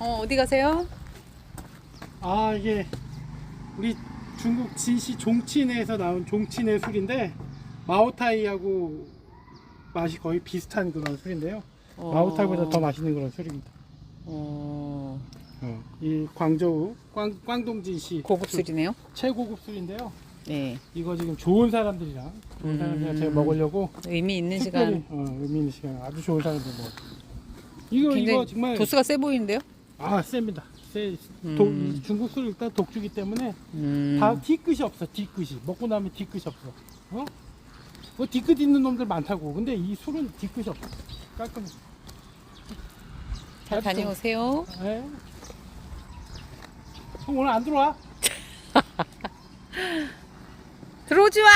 어, 어디 가세요? 아 이게 우리 중국 진시 종친에서 나온 종친의 술인데 마오타이하고 맛이 거의 비슷한 그런 술인데요. 어, 마오타이보다 더 맛있는 그런 술입니다. 어, 이 광저우 광, 광동 진시 고급 술, 술이네요. 최고급 술인데요. 네. 이거 지금 좋은 사람들이랑 좋은 음. 사람들이랑 제가 먹으려고 의미 있는 특별히 시간. 어, 의미 있는 시간 아주 좋은 사람들 먹어. 이거 이거 굉장히 정말 도수가 세 보이는데요? 아 셉니다. 세, 음. 독, 이 중국 술 일단 독주기 때문에 음. 다 뒤끝이 없어 뒤끝이 먹고 나면 뒤끝이 없어 어? 뭐 뒤끝 있는 놈들 많다고 근데 이 술은 뒤끝이 없어 깔끔해 잘 다녀오세요. 에? 형 오늘 안 들어와? 들어오지 마!